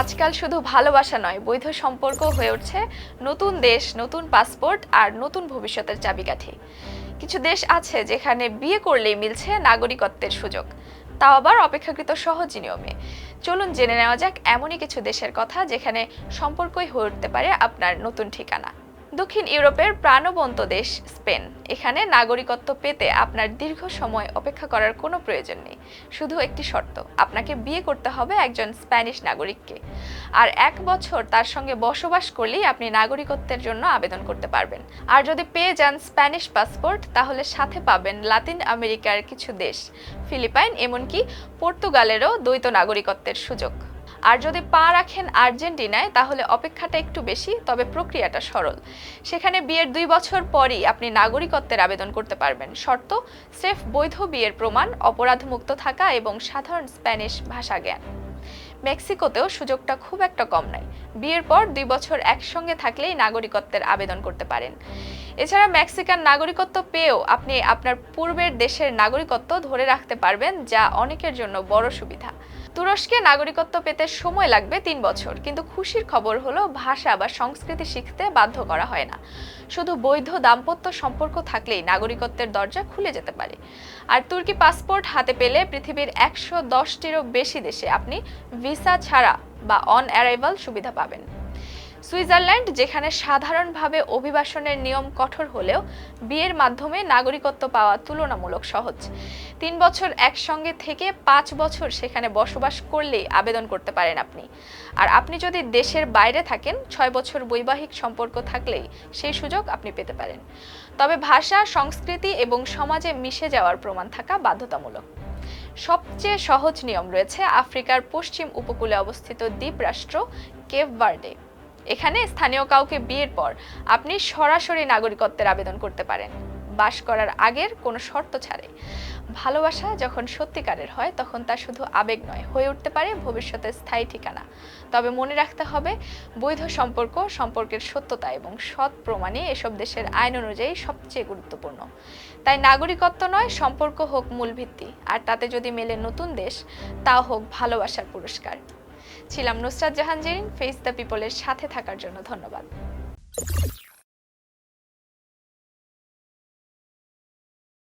আজকাল শুধু ভালোবাসা নয়, বৈধ সম্পর্ক হয়ে উঠছে নতুন দেশ, নতুন পাসপোর্ট আর নতুন ভবিষ্যতের চাবিকাঠি। কিছু দেশ আছে যেখানে বিয়ে করলেই মিলছে নাগরিকত্বের সুযোগ, তাও আবার অপেক্ষাকৃত সহজ নিয়মে। চলুন জেনে নেওয়া যাক এমনই কিছু দেশের কথা যেখানে সম্পর্কই হয়ে উঠতে পারে আপনার নতুন ঠিকানা। দক্ষিণ ইউরোপের প্রাণবন্ত দেশ, স্পেন। এখানে নাগরিকত্ব পেতে আপনার দীর্ঘ সময় অপেক্ষা করার কোনো প্রয়োজন নেই। শুধু একটি শর্ত, আপনাকে বিয়ে করতে হবে একজন স্প্যানিশ নাগরিককে। আর এক বছর তার সঙ্গে বসবাস করলেই আপনি নাগরিকত্বের জন্য আবেদন করতে পারবেন। আর যদি পেয়ে যান স্প্যানিশ পাসপোর্ট, তাহলে সাথে পাবেন লাতিন আমেরিকার কিছু দেশ, ফিলিপাইন, এমনকি পর্তুগালেরও দ্বৈত নাগরিকত্বের সুযোগ। আর যদি পা রাখেন আর্জেন্টিনায়, তাহলে অপেক্ষাটা একটু বেশি, তবে প্রক্রিয়াটা সরল। সেখানে বিয়ের দুই বছর পরই আপনি নাগরিকত্বের আবেদন করতে পারবেন। শর্ত, স্রেফ বৈধ বিয়ের প্রমাণ, অপরাধমুক্ত থাকা এবং সাধারণ স্প্যানিশ ভাষা জ্ঞান। মেক্সিকোতেও সুযোগটা খুব একটা কম নয়। বিয়ের পর দুই বছর একসঙ্গে থাকলেই নাগরিকত্বের আবেদন করতে পারেন। এছাড়া মেক্সিকান নাগরিকত্ব পেয়েও আপনি আপনার পূর্বের দেশের নাগরিকত্ব ধরে রাখতে পারবেন, যা অনেকের জন্য বড় সুবিধা। তুরস্কে নাগরিকত্ব পেতে সময় লাগবে তিন বছর, কিন্তু খুশির খবর হলো ভাষা বা সংস্কৃতি শিখতে বাধ্য করা হয় না। শুধু বৈধ দাম্পত্য সম্পর্ক থাকলেই নাগরিকত্বের দরজা খুলে যেতে পারে। আর তুর্কি পাসপোর্ট হাতে পেলে পৃথিবীর একশো দশটিরও বেশি দেশে আপনি ভিসা ছাড়া বা অন অ্যারাইভাল সুবিধা পাবেন। সুইজারল্যান্ড, যেখানে সাধারণভাবে অভিবাসনের নিয়ম কঠোর হলেও বিয়ের মাধ্যমে নাগরিকত্ব পাওয়া তুলনামূলক সহজ। তিন বছর একসঙ্গে থেকে পাঁচ বছর সেখানে বসবাস করলেই আবেদন করতে পারেন আপনি। আর আপনি যদি দেশের বাইরে থাকেন, ছয় বছর বৈবাহিক সম্পর্ক থাকলেই সেই সুযোগ আপনি পেতে পারেন। তবে ভাষা, সংস্কৃতি এবং সমাজে মিশে যাওয়ার প্রমাণ থাকা বাধ্যতামূলক। সবচেয়ে সহজ নিয়ম রয়েছে আফ্রিকার পশ্চিম উপকূলে অবস্থিত দ্বীপ রাষ্ট্র কেভ বার্ডে এখানে স্থানীয় কাউকে বিয়ের পর আপনি সরাসরি নাগরিকত্বের আবেদন করতে পারেন। বাস করার আগের কোনো শর্ত ছাড়ে। ভালোবাসা যখন সত্যিকারের হয়, তখন তা শুধু আবেগ নয়, হয়ে উঠতে পারে ভবিষ্যতের স্থায়ী ঠিকানা। তবে মনে রাখতে হবে, বৈধ সম্পর্ক, সম্পর্কের সত্যতা এবং সৎ প্রমাণে এসব দেশের আইন অনুযায়ী সবচেয়ে গুরুত্বপূর্ণ। তাই নাগরিকত্ব নয়, সম্পর্ক হোক মূল ভিত্তি। আর তাতে যদি মেলে নতুন দেশ, তা হোক ভালোবাসার পুরস্কার। ছিলাম নুসরাত জাহান ফেস দ্য পিপলের সাথে থাকার জন্য ধন্যবাদ।